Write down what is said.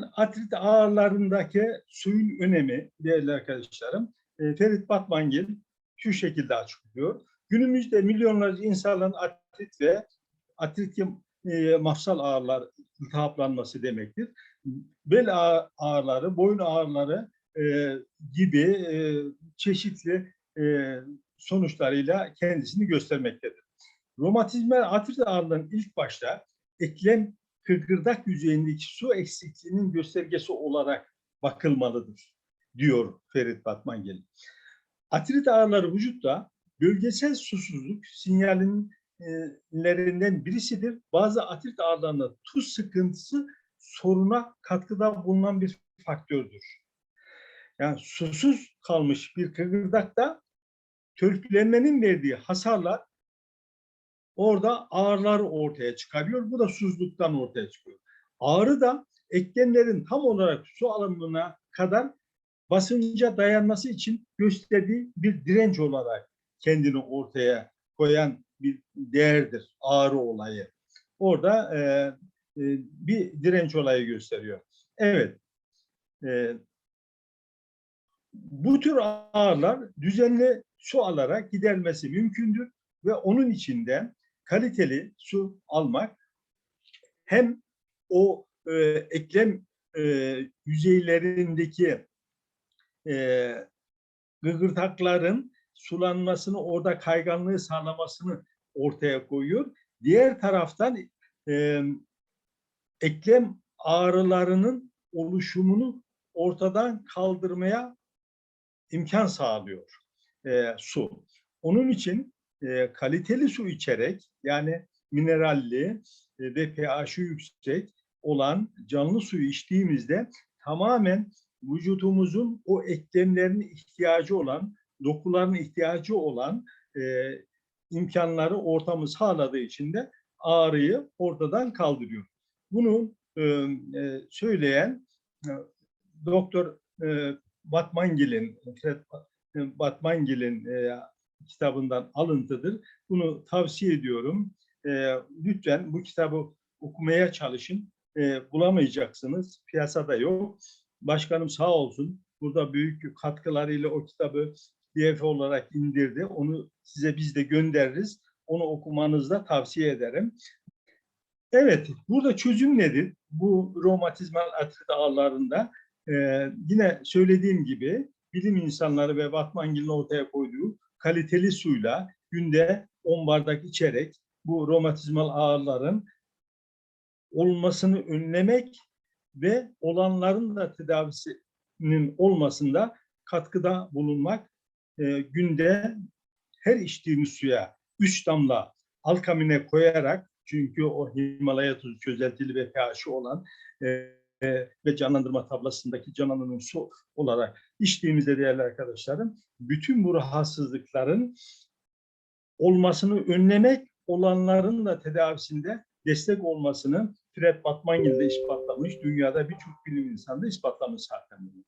Romatizmal artrit ağrılarındaki suyun önemi değerli arkadaşlarım. e, Ferit Batmangil şu şekilde açıklıyor. Günümüzde milyonlarca insanların artrit ve artrit e, mafsal ağrılar iltihaplanması demektir. Bel ağ- ağrıları, boyun ağrıları e, gibi e, çeşitli e, sonuçlarıyla kendisini göstermektedir. Romatizmal artrit ağrılarının ilk başta eklem kıkırdak yüzeyindeki su eksikliğinin göstergesi olarak bakılmalıdır, diyor Ferit Batmangil. Artrit ağrıları vücutta bölgesel susuzluk sinyallerinden birisidir. Bazı artrit ağrılarında tuz sıkıntısı soruna katkıda bulunan bir faktördür. Yani susuz kalmış bir kıkırdakta törpülenmenin verdiği hasarlar orada ağrılar ortaya çıkarıyor. Bu da susuzluktan ortaya çıkıyor. Ağrı da eklemlerin tam olarak su alımına kadar basınca dayanması için gösterdiği bir direnç olarak kendini ortaya koyan bir değerdir ağrı olayı. Orada e, e, bir direnç olayı gösteriyor. Evet. E, bu tür ağrılar düzenli su alarak gidermesi mümkündür ve onun içinde kaliteli su almak hem o e, eklem e, yüzeylerindeki e, gıgırtakların sulanmasını, orada kayganlığı sağlamasını ortaya koyuyor. Diğer taraftan e, eklem ağrılarının oluşumunu ortadan kaldırmaya imkan sağlıyor e, su. Onun için e, kaliteli su içerek yani mineralli e, ve pH'i yüksek olan canlı suyu içtiğimizde tamamen vücutumuzun o eklemlerine ihtiyacı olan, dokuların ihtiyacı olan e, imkanları ortamı sağladığı için de ağrıyı ortadan kaldırıyor. Bunu e, söyleyen e, Doktor e, Batmangil'in, Fred Batmangil'in e, kitabından alıntıdır. Bunu tavsiye ediyorum. E, lütfen bu kitabı okumaya çalışın. E, bulamayacaksınız. Piyasada yok. Başkanım sağ olsun. Burada büyük katkılarıyla o kitabı PDF olarak indirdi. Onu size biz de göndeririz. Onu okumanızı da tavsiye ederim. Evet, burada çözüm nedir? Bu romatizmal artrit ağrılarında ee, yine söylediğim gibi bilim insanları ve Batmangil'in ortaya koyduğu kaliteli suyla günde 10 bardak içerek bu romatizmal ağrıların olmasını önlemek ve olanların da tedavisinin olmasında katkıda bulunmak e, günde her içtiğimiz suya 3 damla alkamine koyarak çünkü o Himalaya tuzu çözeltili ve pH'i olan e, ve canlandırma tablasındaki canlının su olarak içtiğimizde değerli arkadaşlarım bütün bu rahatsızlıkların olmasını önlemek olanların da tedavisinde destek olmasını Fred Batmangil de ispatlamış. Dünyada birçok bilim insanı da ispatlamış zaten bunu.